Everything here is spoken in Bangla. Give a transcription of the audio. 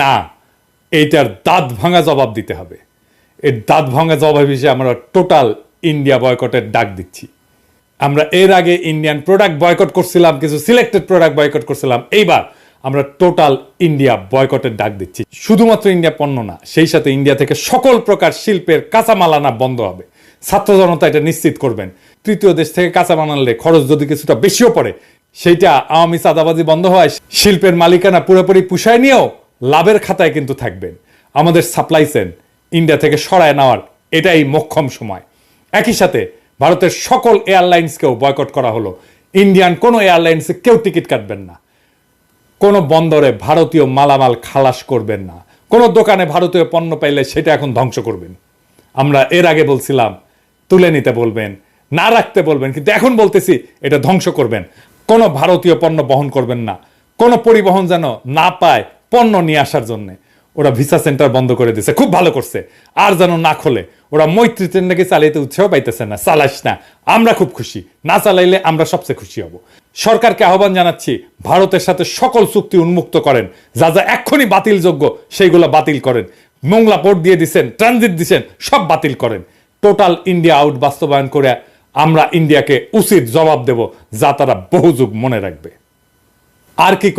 না, এইটার দাঁত ভাঙা জবাব দিতে হবে। এর দাঁত ভাঙা জবাব হিসেবে আমরা টোটাল ইন্ডিয়া বয়কটের ডাক দিচ্ছি। আমরা এর আগে ইন্ডিয়ান প্রোডাক্ট বয়কট করছিলাম, কিছু সিলেক্টেড প্রোডাক্ট বয়কট করছিলাম, এইবার আমরা টোটাল ইন্ডিয়া বয়কটের ডাক দিচ্ছি। শুধুমাত্র ইন্ডিয়া পণ্য না, সেই সাথে ইন্ডিয়া থেকে সকল প্রকার শিল্পের কাঁচামাল আনা বন্ধ হবে। ছাত্র জনতা এটা নিশ্চিত করবেন। তৃতীয় দেশ থেকে কাঁচামাল আনলে খরচ যদি কিছুটা বেশিও পড়ে, সেইটা আওয়ামী চাঁদাবাজি বন্ধ হয়, শিল্পের মালিকানা পুরোপুরি পুষায় নিয়েও লাভের খাতায় কিন্তু থাকবেন। আমাদের সাপ্লাই চেন ইন্ডিয়া থেকে সরায় নেওয়ার এটাই মোক্ষম সময়। একই সাথে ভারতের সকল এয়ারলাইন্সকেও বয়কট করা হলো। ইন্ডিয়ান কোনো এয়ারলাইন্সে কেউ টিকিট কাটবেন না। কোনো বন্দরে ভারতীয় মালামাল খালাস করবেন না। কোনো দোকানে ভারতীয় পণ্য পাইলে সেটা এখন ধ্বংস করবেন। আমরা এর আগে বলছিলাম, তুলে নিতে বলবেন, না রাখতে বলবেন, কিন্তু এখন বলতেছি এটা ধ্বংস করবেন। কোনো ভারতীয় পণ্য বহন করবেন না। কোনো পরিবহন যেন না পায় পণ্য নিয়ে আসার জন্য। ওরা ভিসা সেন্টার বন্ধ করে দিছে, খুব ভালো করছে। আর যেন না খোলে। ওরা মৈত্রী ট্রেন নাকি চালাইতে উৎসাহ পাইতেছে না চালাইস না। আমরা খুব খুশি। না চালাইলে আমরা সবচেয়ে খুশি হব। সরকারকে আহ্বান জানাচ্ছি, ভারতের সাথে সকল চুক্তি উন্মুক্ত করেন। যা যা এক্ষুনি বাতিলযোগ্য, সেইগুলো বাতিল করেন। মোংলা পোর্ট দিয়ে দিছেন, ট্রানজিট দিছেন, সব বাতিল করেন। টোটাল ইন্ডিয়া আউট বাস্তবায়ন করে আমরা ইন্ডিয়াকে উচিত জবাব দেব, যা তারা বহু যুগ মনে রাখবে। আর কি